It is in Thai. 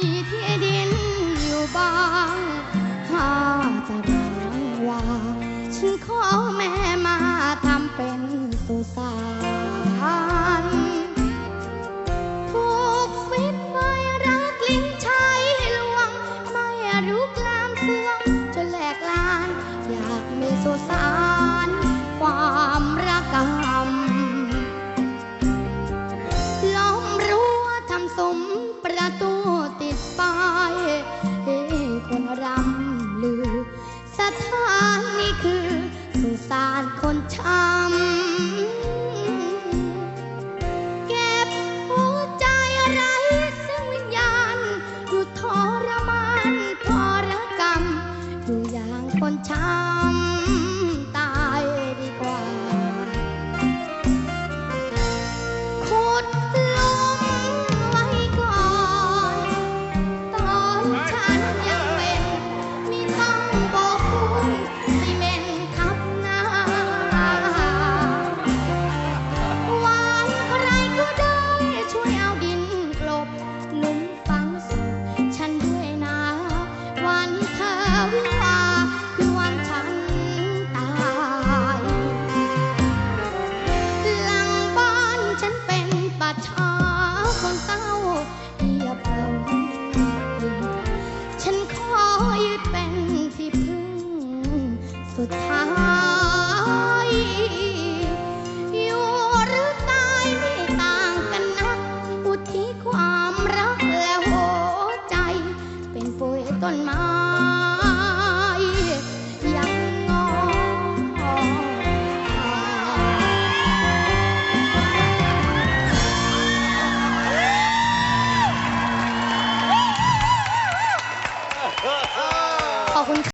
ที่ดินอยู่บ้างข้าจะวางวางฉันขอแม่มาทำเป็นสุสานถูกฟิตไว้รักลิงชายให้ลวง ไม่รู้กลามเสื่อมจนแหลกลาน อยากมีสุสาน ช้ำเก็บหัวใจไร้ซึ่วิญญาณดูทรมานทรกรรดูอย่างคนช้ำ ชาคนเศร้าอย่าเพิ่งฉันขอยึดเป็นที่พึ่งสุดท้ายอยู่หรือตายไม่ต่างกันนักอุทิศความรักและหัวใจ เป็นปุ๋ยต้นไม้ คุ